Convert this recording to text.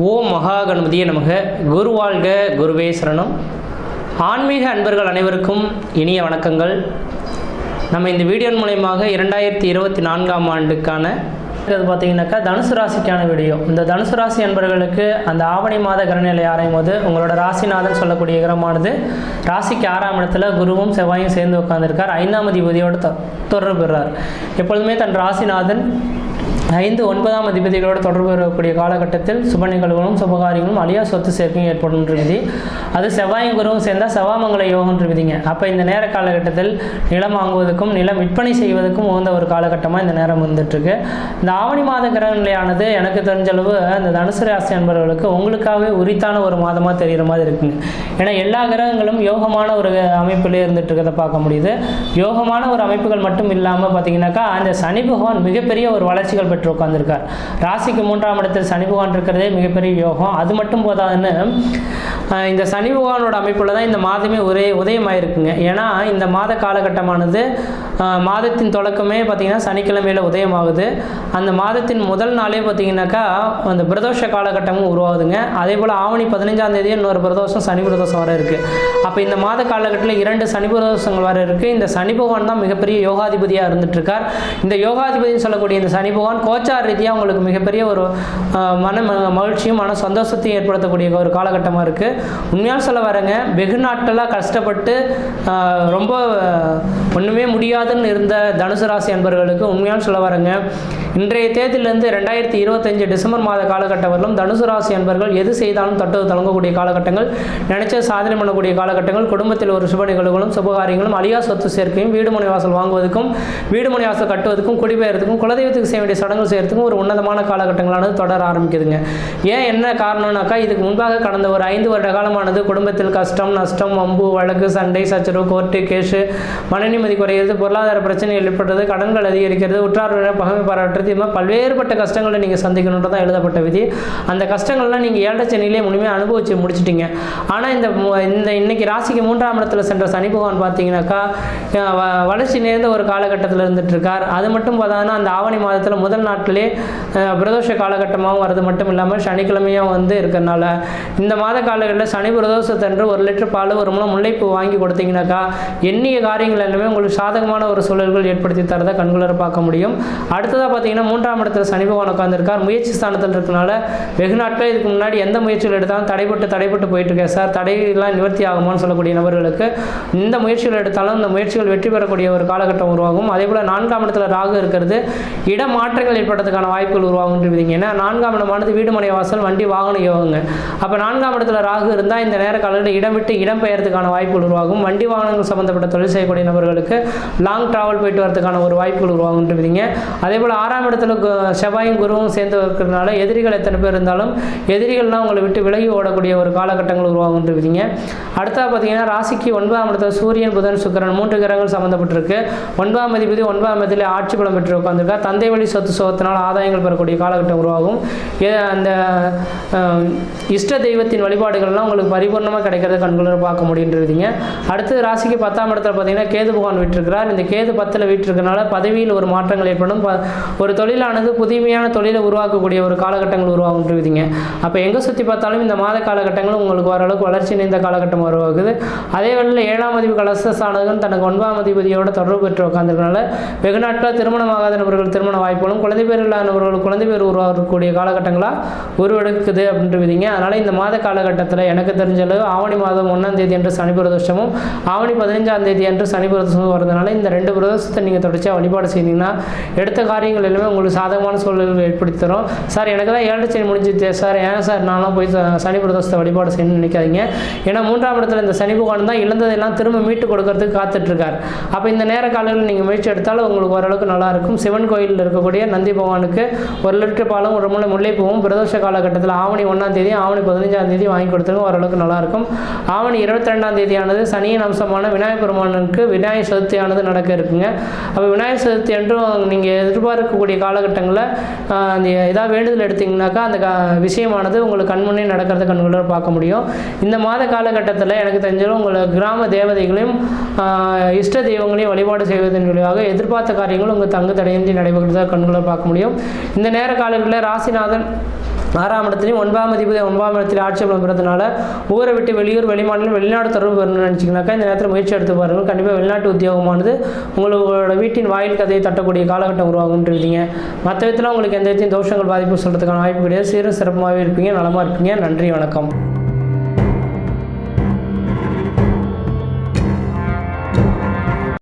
ஓம் மகா கணபதியே நமக. குரு வாழ்க குருவே சரணம். ஆன்மீக அன்பர்கள் அனைவருக்கும் இனிய வணக்கங்கள். நம்ம இந்த வீடியோ மூலயமாக இரண்டாயிரத்தி இருபத்தி நான்காம் ஆண்டுக்கான இது பார்த்தீங்கன்னாக்கா தனுசு ராசிக்கான வீடியோ. இந்த தனுசு ராசி அன்பர்களுக்கு அந்த ஆவணி மாத கிரகநிலை ஆராயும் போது உங்களோட ராசிநாதன் சொல்லக்கூடிய கிரகமானது ராசிக்கு ஆறாம் இடத்துல குருவும் செவ்வாயும் சேர்ந்து உட்காந்துருக்கார் ஐந்தாம் அதிபதியோடு தொடர்பு பெறார். எப்பொழுதுமே தன் ராசிநாதன் ஐந்து ஒன்பதாம் அதிபதிகளோடு தொடர்பு வரக்கூடிய காலகட்டத்தில் சுப நிகழ்வுகளும் சுபகாரியங்களும் அழியா சொத்து சேர்க்கையும் ஏற்படும் விதி. அது செவ்வாயும் குருவும் சேர்ந்தால் செவ்வாமங்கல யோகம்ன்ற விதிங்க. அப்போ இந்த நேர காலகட்டத்தில் நிலம் வாங்குவதற்கும் நிலம் விற்பனை செய்வதற்கும் உகந்த ஒரு காலகட்டமாக இந்த நேரம் வந்துட்டுருக்கு. இந்த ஆவணி மாத கிரக நிலையானது எனக்கு தெரிஞ்ச அளவு அந்த தனுசு ராசி அன்பர்களுக்கு உங்களுக்காகவே உரித்தான ஒரு மாதமாக தெரிகிற மாதிரி இருக்குங்க. ஏன்னா எல்லா கிரகங்களும் யோகமான ஒரு அமைப்பிலே இருந்துட்டு இருக்கிறத பார்க்க முடியுது. யோகமான ஒரு அமைப்புகள் மட்டும் இல்லாமல் பார்த்தீங்கன்னாக்கா அந்த சனி பகவான் மிகப்பெரிய ஒரு வளர்ச்சிகள் பெற்று உட்கார்ந்திருக்கார். ராசிக்கு மூன்றாம் இடத்தில் சனி பகவான் இருக்கிறதே மிகப்பெரிய யோகம். அது மட்டும் போதாதுன்னு இந்த சனி பகவானோட அமைப்பில் தான் இந்த மாதமே ஒரே உதயமாயிருக்குங்க. ஏன்னா இந்த மாத காலகட்டமானது மாதத்தின் தொடக்கமே பார்த்திங்கன்னா சனிக்கிழமையில் உதயமாகுது. அந்த மாதத்தின் முதல் நாளே பார்த்தீங்கன்னாக்கா அந்த பிரதோஷ காலகட்டமும் உருவாகுதுங்க. அதே போல் ஆவணி பதினஞ்சாம் தேதி இன்னொரு பிரதோஷம் சனி பிரதோஷம் வர இருக்குது அப்போ இந்த மாத காலகட்டத்தில் இரண்டு சனி பிரதோஷங்கள் வர இருக்குது இந்த சனி பகவான் தான் மிகப்பெரிய யோகாதிபதியாக இருந்துட்டுருக்கார் இந்த யோகாதிபதினு சொல்லக்கூடிய இந்த சனி பகவான் கோச்சார் ரீதியாக உங்களுக்கு மிகப்பெரிய ஒரு மன ம- மகிழ்ச்சியும் மன சந்தோஷத்தையும் ஏற்படுத்தக்கூடிய ஒரு காலகட்டமாக இருக்குது உண்மையாக சொல்ல வரேங்க வெகு நாட்களாக கஷ்டப்பட்டு ரொம்ப ஒன்றுமே முடியாதுன்னு இருந்த தனுசு ராசி அன்பர்களுக்கு உண்மையாக சொல்ல வரேங்க. இன்றைய தேதியிலிருந்து ரெண்டாயிரத்தி இருபத்தஞ்சு டிசம்பர் மாத காலகட்டம் வரலும் தனுசு ராசி அன்பர்கள் எது செய்தாலும் தொட்டு தொடங்கக்கூடிய காலகட்டங்கள் நினைச்ச சாதனை பண்ணக்கூடிய காலகட்டங்கள் குடும்பத்தில் ஒரு சுப நிகழ்வுகளும் சுபகாரியங்களும் அழியா சொத்து சேர்க்கையும் வீடு மனை வாசல் வாங்குவதற்கும் வீடு மனை வாசல் கட்டுவதற்கும் குடிபெயர்த்துக்கும் குலதெய்வத்துக்கு செய்ய வேண்டிய சடங்கு செய்யறதுக்கும் ஒரு உன்னதமான காலகட்டங்களானது தொடர ஆரம்பிக்குதுங்க. ஏன் என்ன காரணம்னாக்கா இதுக்கு முன்பாக கடந்த ஒரு ஐந்து வருட காலமானது. குடும்பத்தில் கஷ்டம் நஷ்டம் வம்பு வழக்கு சண்டை சச்சரவு கோர்ட்டு கேஷு மன நிம்மதி குறையிறது பொருளாதார பிரச்சனைகள் ஏற்படுறது கடன்கள் அதிகரிக்கிறது உற்றார் பகமை பாராட்டுறது இது மாதிரி பல்வேறுபட்ட கஷ்டங்களை நீங்கள் சந்திக்கணுன்றதான் எழுதப்பட்ட விதி. அந்த கஷ்டங்கள்லாம் நீங்கள் ஏழரை சென்னையிலே முழுமையாக அனுபவிச்சு முடிச்சிட்டீங்க. ஆனால் இந்த இந்த இன்னைக்கு ராசிக்கு மூன்றாம் இடத்துல சென்ற சனி பகவான் பார்த்தீங்கன்னாக்கா வளர்ச்சி நேர்ந்த ஒரு காலகட்டத்தில் இருந்துட்டு இருக்கார் அது மட்டும் பார்த்தோன்னா அந்த ஆவணி மாதத்தில் முதல் நாட்டிலே பிரதோஷ காலகட்டமாகவும் வரது மட்டும் இல்லாமல் சனிக்கிழமையும் வந்து இருக்கிறனால இந்த மாத காலங்களில் சனி பிரதோஷத்தன்று ஒரு லிட்டர் பால் ஒரு மூலம் முல்லைப்பூ வாங்கி கொடுத்தீங்கன்னாக்கா எண்ணிய காரியங்கள் எல்லாமே உங்களுக்கு சாதகமான ஒரு சூழல்கள் ஏற்படுத்தி தரதை கண்குளர பார்க்க முடியும். அடுத்ததாக பார்த்தீங்கன்னா மூன்றாம் இடத்துல சனி பகவான் உட்காந்துருக்கார் முயற்சி ஸ்தானத்தில் இருக்கனால வெகு நாட்கள் இதுக்கு முன்னாடி எந்த முயற்சிகள் எடுத்தாலும் தடைப்பட்டு தடைப்பட்டு போயிட்டு இருக்கேன் சார். தடையெல்லாம் நிவர்த்தி ஆகுமான்னு சொல்லக்கூடிய நபர்களுக்கு இந்த முயற்சிகள் எடுத்தாலும் இந்த முயற்சிகள் வெற்றி பெறக்கூடிய ஒரு காலகட்டம் உருவாகும். அதே போல் நான்காம் இடத்துல ராகு இருக்கிறது. இடமாற்றங்கள் ஏற்படுறதுக்கான வாய்ப்புகள் உருவாகும் ஏன்னா நான்காம் இடமானது வீடு மனை வாசல் வண்டி வாகன யோகங்க. அப்போ நான்காம் இடத்துல ராகு இருந்தால் இந்த நேர காலத்தில் இடம் விட்டு இடம் பெயர்த்துக்கான வாய்ப்புகள் உருவாகும். வண்டி வாகனங்கள் சம்பந்தப்பட்ட தொழில் செய்யக்கூடிய நபர்களுக்கு லாங் ட்ராவல் போயிட்டு வரதுக்கான ஒரு வாய்ப்புகள் உருவாகுன்றீங்க அதே போல் ஆறாம் இடத்துல கு- செவ்வாயும் குருவும் சேர்ந்து இருக்கிறதுனால எதிரிகள் எத்தனை பேர் இருந்தாலும் எதிரிகள்லாம் உங்களை விட்டு விலகி ஓடக்கூடிய ஒரு காலகட்டங்கள் உருவாகுன்றீங்க அடுத்தா பார்த்தீங்கன்னா ராசிக்கு ஒன்பதாம் இடத்துல சூரியன் புதன் சுக்கிரன் மூன்று கிரகங்கள் சம்மந்தப்பட்டிருக்கு ஒன்பதாம் அதிபதி ஒன்பதாம் இடத்துல ஆட்சி பலம் பெற்று உட்காந்துருக்கா தந்தை வழி சொத்து சோகத்தினால் ஆதாயங்கள் பெறக்கூடிய காலகட்டம் உருவாகும். ஏ- அந்த இஷ்ட தெய்வத்தின் வழிபாடுகள்லாம் உங்களுக்கு பரிபூர்ணமாக கிடைக்கிறத கண்குளர பார்க்க முடியுன்றதுங்க அடுத்து ராசிக்கு பத்தாம் இடத்துல பார்த்தீங்கன்னா கேது பகவான் விட்டிருக்கிறார் இந்த கேது பத்தில் வீட்டிருக்கனால பதவியில் ஒரு மாற்றங்கள் ஏற்படும். ப- ஒரு தொழிலானது புதுமையான தொழிலை உருவாக்கக்கூடிய ஒரு காலகட்டங்கள் உருவாகுன்றதுங்க அப்போ எங்கே சுற்றி பார்த்தாலும் இந்த மாத காலகட்டங்கள் உங்களுக்கு ஓரளவுக்கு வளர்ச்சி நிறைந்த காலகட்டம் உருவாகுது. அதே வேளையில் ஏழாம் அதிபதி கலசஸ்தானகன் தனக்கு ஒன்பதாம் அதிபதியோட தொடர்பு பெற்று உட்காந்துருக்கனால வெகு நாட்களாக திருமணமாகாத நபர்கள் திருமண வாய்ப்புகளும் குழந்தை பேர் இல்லாத நபர்கள் குழந்தை பேர் உருவாகக்கூடிய காலகட்டங்களாக உருவெடுக்குது அப்படின்றீங்க அதனால் இந்த மாத காலகட்டத்தில் எனக்கு தெரிஞ்ச அளவு ஆவணி மாதம் ஒன்றாம் தேதி என்று சனி பிரதோஷமும் ஆவணி பதினஞ்சாம் தேதி என்று சனி பிரதோஷமும் வரதுனால இந்த ரெண்டு பிரதோஷத்தை நீங்கள் தொடர்ச்சியாக வழிபாடு செய்தீங்கன்னா எடுத்த காரியங்கள் எல்லாமே உங்களுக்கு சாதகமான சூழல்கள் ஏற்படுத்தி தரும். சார் எனக்கு தான் ஏழு சனி முடிஞ்சிச்சு. சார் ஏன் சார் நானும் போய் சனி பிரதோஷத்தை வழிபாடு செய்யணும்னு நினைக்காதீங்க. ஏன்னா மூன்றாம் இடத்துல இந்த சனி பகவான் தான் இழந்ததெல்லாம் திரும்ப மீட்டு கொடுக்கறதுக்கு காத்துட்ருக்கார். அப்போ இந்த நேர காலங்களில் நீங்கள் முயற்சி எடுத்தாலும் உங்களுக்கு ஓரளவுக்கு நல்லா இருக்கும். சிவன் கோயிலில் இருக்கக்கூடிய நந்தி பகவானுக்கு ஒரு லிட்டர் பாலும் ஒரு முளை முல்லைப்பூவும் பிரதோஷ காலகட்டத்தில் ஆவணி ஒன்றாம் தேதி ஆவணி பதினஞ்சாம் தேதி வாங்கி கொடுத்துருங்க ஓரளவுக்கு நல்லா இருக்கும் ஆவணி இருபத்தி ரெண்டாம் தேதியானது சனியின் அம்சமான விநாயகர் பெருமானுக்கு விநாயகர் சதுர்த்தியானது நடக்க இருக்குங்க. அப்போ விநாயகர் சதுர்த்தி என்றும் நீங்கள் எதிர்பார்க்கக்கூடிய காலகட்டங்களில் அந்த ஏதாவது வேண்டுதல் எடுத்தீங்கன்னாக்கா அந்த விஷயமானது உங்களுக்கு கண்முன்னே நடக்கிறத கண்குள்ள பார்க்க முடியும். இந்த மாத காலகட்டத்தில் எனக்கு தெரிஞ்சாலும் உங்களை கிராம தேவதைகளையும் இஷ்ட தெய்வங்களையும் வழிபாடு செய்வதன் விளைவாக எதிர்பார்த்த காரியங்கள் உங்கள் தங்கு தடையின்றி நடைபெறுறதை கண்குள்ள பார்க்க முடியும். இந்த நேர காலங்களில் ராசிநாதன் ஆறாம் இடத்துலையும் ஒன்பதாம் அதிபதி ஒன்பதாம் இடத்துல ஆட்சி பெறதுனால ஊரை விட்டு வெளியூர் வெளிமாநிலம் வெளிநாடு தொடர்பு வரணும்னு நினச்சிங்கனாக்கா இந்த நேரத்தில் முயற்சி எடுத்து பாருங்கள். கண்டிப்பாக வெளிநாட்டு உத்தியோகமானது உங்களோட வீட்டின் வாயில் கதையை தட்டக்கூடிய காலகட்டம் உருவாகும்னு இருக்கீங்க மற்ற விதத்தில் உங்களுக்கு எந்த விதத்தையும் தோஷங்கள் பாதிப்பு சொல்கிறதுக்கான வாய்ப்பு கிடையாது. சீரும் சிறப்புமாகவே இருப்பீங்க. நலமாக இருப்பீங்க. நன்றி வணக்கம்.